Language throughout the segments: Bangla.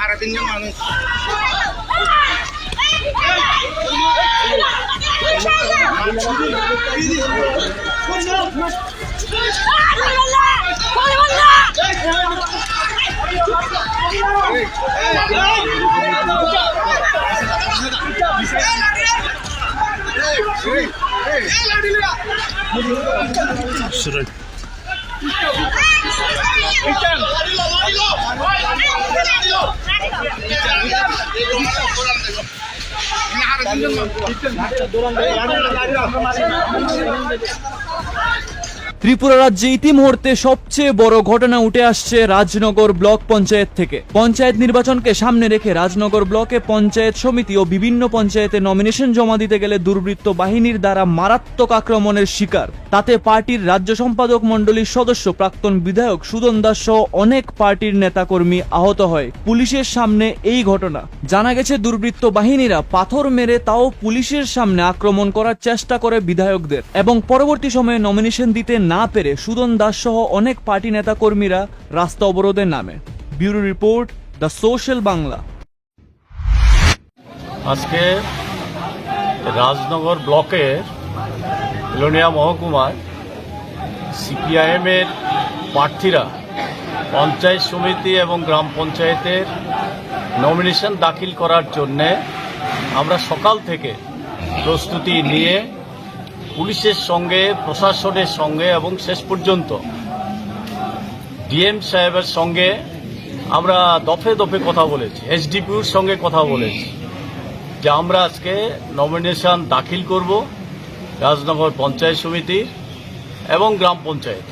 হারা তিনজন মানুষ। 일단 노란데 야들 야들 ত্রিপুরা রাজ্যে ইতিমুহূর্তে সবচেয়ে বড় ঘটনা উঠে আসছে রাজনগর ব্লক পঞ্চায়েত থেকে। পঞ্চায়েত নির্বাচনকে সামনে রেখে রাজনগর ব্লকে পঞ্চায়েত সমিতি ও বিভিন্ন পঞ্চায়েতে নমিনেশন জমা দিতে গেলে দুর্বৃত্ত বাহিনীর দ্বারা মারাত্মক আক্রমণের শিকার। তাতে পার্টির রাজ্য সম্পাদক মণ্ডলীর সদস্য প্রাক্তন বিধায়ক সুদন দাস সহ অনেক পার্টির নেতাকর্মী আহত হয়। পুলিশের সামনে এই ঘটনা। জানা গেছে, দুর্বৃত্ত বাহিনীরা পাথর মেরে তাও পুলিশের সামনে আক্রমণ করার চেষ্টা করে বিধায়কদের এবং পরবর্তী সময়ে নমিনেশন দিতে না পেরে সুদন দাস সহ অনেক পার্টি নেতাকর্মীরা রাস্তা অবরোধের নামে। Bureau report, the social Bangla. আজকে রাজনগর ব্লকের লোনিয়া মহকুমায় সিপিআইএমের প্রার্থীরা পঞ্চায়েত সমিতি এবং গ্রাম পঞ্চায়েতের নমিনেশন দাখিল করার জন্যে আমরা সকাল থেকে প্রস্তুতি নিয়ে পুলিশের সঙ্গে, প্রশাসনের সঙ্গে এবং শেষ পর্যন্ত ডিএম সাহেবের সঙ্গে আমরা দফে দফে কথা বলেছি, এসডিপিউর সঙ্গে কথা বলেছি যে আমরা আজকে নমিনেশন দাখিল করব রাজনগর পঞ্চায়েত সমিতি এবং গ্রাম পঞ্চায়েত।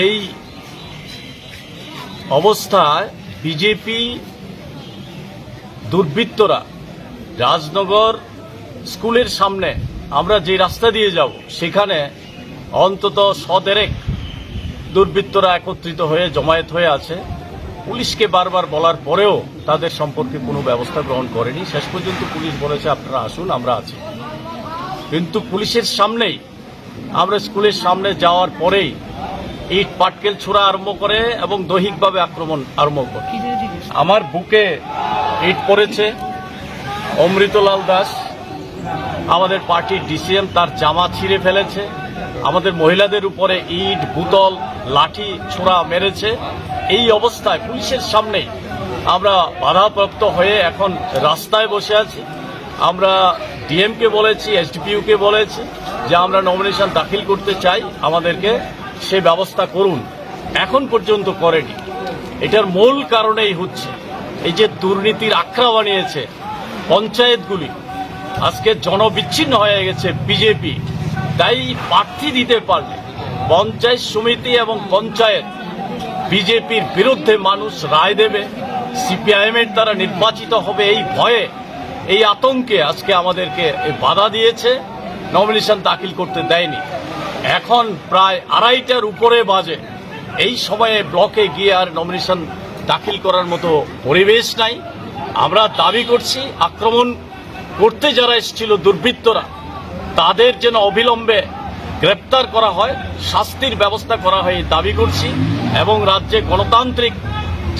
এই অবস্থায় বিজেপি দুর্বৃত্তরা রাজনগর স্কুলের সামনে আমরা যে রাস্তা দিয়ে যাব, সেখানে অন্তত সদেরেক দুর্বৃত্তরা একত্রিত হয়ে জমায়েত হয়ে আছে। পুলিশকে বারবার বলার পরেও তাদের সম্পর্কে কোনো ব্যবস্থা গ্রহণ করেনি। শেষ পর্যন্ত পুলিশ বলেছে, আপনারা আসুন, আমরা আছি। কিন্তু পুলিশের সামনেই, আমরা স্কুলের সামনে যাওয়ার পরেই ইট পাটকেল ছোড়া আরম্ভ করে এবং দৈহিকভাবে আক্রমণ আরম্ভ করে। আমার বুকে ইট পড়েছে। অমৃতলাল দাস আমাদের পার্টির ডিসিএম তার জামা ছিঁড়ে ফেলেছে। আমাদের মহিলাদের উপরে ইট, বুতল, লাঠি ছোড়া মেরেছে। এই অবস্থায় পুলিশের সামনেই আমরা বাধাপ্রাপ্ত হয়ে এখন রাস্তায় বসে আছি। আমরা ডিএমকে বলেছি এসডিপিইউকে বলেছি যে আমরা নমিনেশন দাখিল করতে চাই। আমাদেরকে সে ব্যবস্থা করুন। এখন পর্যন্ত করেনি। এটার মূল কারণেই হচ্ছে এই যে দুর্নীতির আখড়া বানিয়েছে পঞ্চায়েতগুলি। আজকে জনবিচ্ছিন্ন হয়ে গেছে বিজেপি। তাই প্রার্থী দিতে পারলে পঞ্চায়েত সমিতি এবং পঞ্চায়েত বিজেপির বিরুদ্ধে মানুষ রায় দেবে সিপিআইএম এর দ্বারা নির্বাচিত হবে এই ভয়ে, এই আতঙ্কে আজকে আমাদেরকে বাধা দিয়েছে নমিনেশন দাখিল করতে দেয়নি। এখন প্রায় আড়াইটার উপরে বাজে। এই সময়ে ব্লকে গিয়ে আর নমিনেশন দাখিল করার মতো পরিবেশ নাই। আমরা দাবি করছি আক্রমণ করতে যারা এসেছিল দুর্বৃত্তরা, তাদের যেন অবিলম্বে গ্রেপ্তার করা হয়, শাস্তির ব্যবস্থা করা হয় দাবি করছি, এবং রাজ্যে গণতান্ত্রিক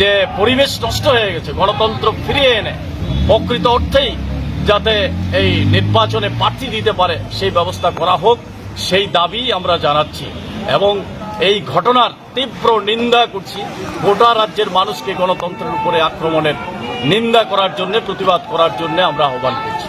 যে পরিবেশ নষ্ট হয়ে গেছে, গণতন্ত্র ফিরিয়ে এনে প্রকৃত অর্থেই যাতে এই নির্বাচনে প্রার্থী দিতে পারে, সেই ব্যবস্থা করা হোক, সেই দাবি আমরা জানাচ্ছি। এবং এই ঘটনার তীব্র নিন্দা করছি, গোটা রাজ্যের মানুষকে গণতন্ত্রের উপরে আক্রমণের নিন্দা করার জন্য, প্রতিবাদ করার জন্য আমরা আহ্বান করছি।